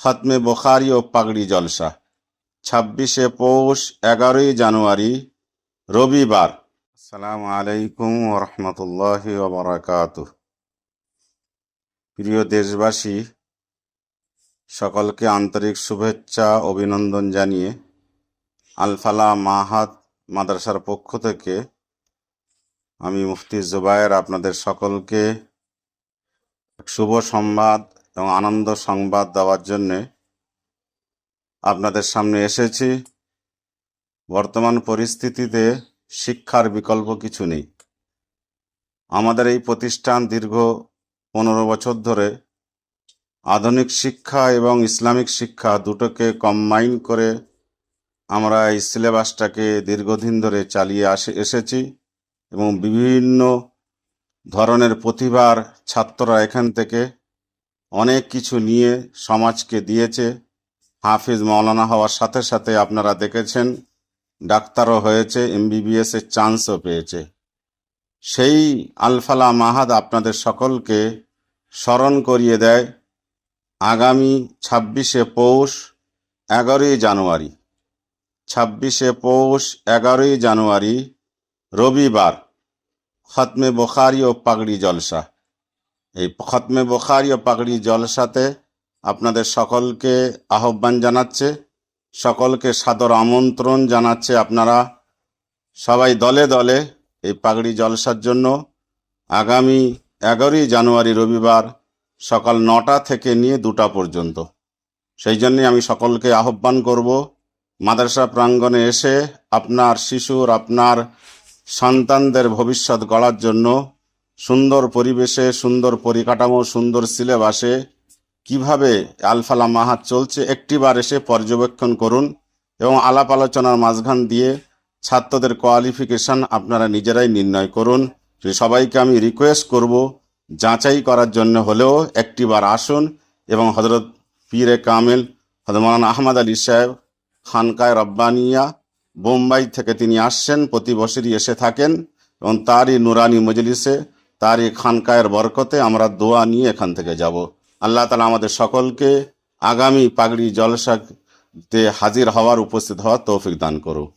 খতমে বোখারি ও পাগড়ি জলসা। ছাব্বিশে পৌষ, এগারোই জানুয়ারি, রবিবার। আসসালামু আলাইকুম রহমতুল্লাহ ওবরাকাত প্রিয় দেশবাসী, সকলকে আন্তরিক শুভেচ্ছা, অভিনন্দন জানিয়ে আলফালা মাহাত মাদ্রাসার পক্ষ থেকে আমি মুফতি জুবায়ের আপনাদের সকলকে শুভ সংবাদ এবং আনন্দ সংবাদ দেওয়ার জন্যে আপনাদের সামনে এসেছি। বর্তমান পরিস্থিতিতে শিক্ষার বিকল্প কিছু নেই। আমাদের এই প্রতিষ্ঠান দীর্ঘ পনেরো বছর ধরে আধুনিক শিক্ষা এবং ইসলামিক শিক্ষা দুটোকে কম্বাইন করে আমরা এই সিলেবাসটাকে দীর্ঘদিন ধরে চালিয়ে আসে, এসেছি এবং বিভিন্ন ধরনের প্রতিভার ছাত্ররা এখান থেকে অনেক কিছু নিয়ে সমাজকে দিয়েছে। হাফিজ মাওলানা হওয়ার সাথে সাথে আপনারা দেখেছেন, ডাক্তারও হয়েছে, এমবিবিএস এর চান্সও পেয়েছে। সেই আলফালা মাহাদ আপনাদের সকলকে স্মরণ করিয়ে দেয়, আগামী ছাব্বিশে পৌষ এগারোই জানুয়ারি। ছাব্বিশে পৌষ এগারোই জানুয়ারি রবিবার, খতমে বোখারি ও পাগড়ি জলসা। এই খতমে বোখারি ও পাগড়ি জলসাতে আপনাদের সকলকে আহ্বান জানাচ্ছে, সকলকে সাদর আমন্ত্রণ জানাচ্ছে আপনারা সবাই দলে দলে এই পাগড়ি জলসার জন্য। আগামী এগারোই জানুয়ারি রবিবার সকাল নটা থেকে নিয়ে দুটা পর্যন্ত। সেই জন্যে আমি সকলকে আহ্বান করব, মাদ্রাসা প্রাঙ্গণে এসে আপনার শিশুর, আপনার সন্তানদের ভবিষ্যৎ গড়ার জন্য সুন্দর পরিবেশে, সুন্দর পরিকাঠামো, সুন্দর সিলেবাসে কীভাবে আলফালা মাহাত চলছে একটিবার এসে পর্যবেক্ষণ করুন এবং আলাপ আলোচনার মাঝখান দিয়ে ছাত্রদের কোয়ালিফিকেশন আপনারা নিজেরাই নির্ণয় করুন। সবাইকে আমি রিকোয়েস্ট করব, যাচাই করার জন্য হলেও একটিবার আসুন এবং হজরত পীরে কামেল হজরত মৌলানা আহমদ আলী সাহেব খানকায় রব্বানিয়া, বোম্বাই থেকে তিনি আসছেন, প্রতি বছরই এসে থাকেন এবং তারই নুরানি মজলিসে তারই খানকায়ের বরকতে আমরা দোয়া নিয়ে এখান থেকে যাব। আল্লাহ তালা আমাদের সকলকে আগামী পাগড়ি জলসাতে হাজির হওয়ার উপস্থিত হওয়ার তৌফিক দান করুক।